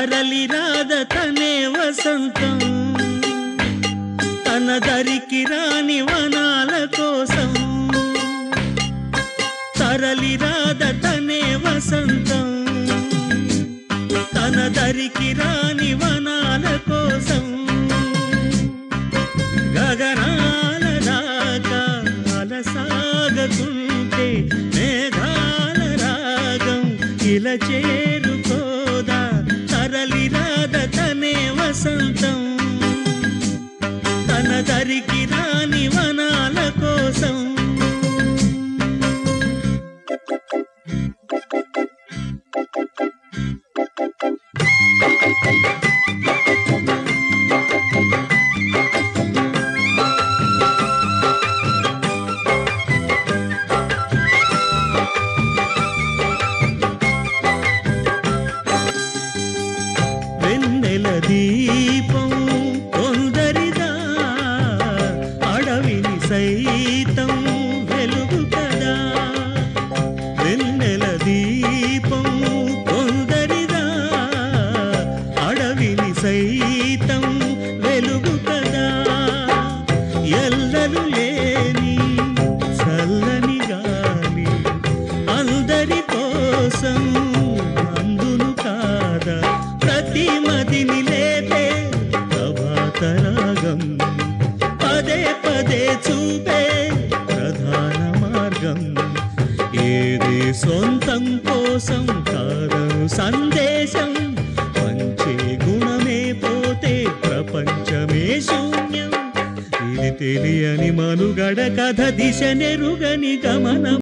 తరలి రాధ తనే వసంతం. తన దరికి రాని వనాల కోసం. తరలి రాధ తనే వసంతం. తన దరికి రాని వనాల కోసం. గగనాల దాకా అలసాగకుంటే మేఘాల రాగం ఇలా చేరుకోదా వసంతం తన దరికి రాని వనాల కోసం Thank you. దీపం కొందరిదా అడవిని సైతం వెలుగు కదా వెన్నెల దీపం కొందరిదా అడవిని సైతం వెలుగు కదా ఎల్లలు లేని చల్లని గాలి అందరి కోసం అంతరాగం పదే పదే చూపే ప్రధాన మార్గం. ఏది సొంతం కోసం కాదను సందేశం. పంచే గుణమే పోతే ప్రపంచమే శూన్యం. ఇది తెలియని మనుగడ కథ దిశ నెరుగని గమనం.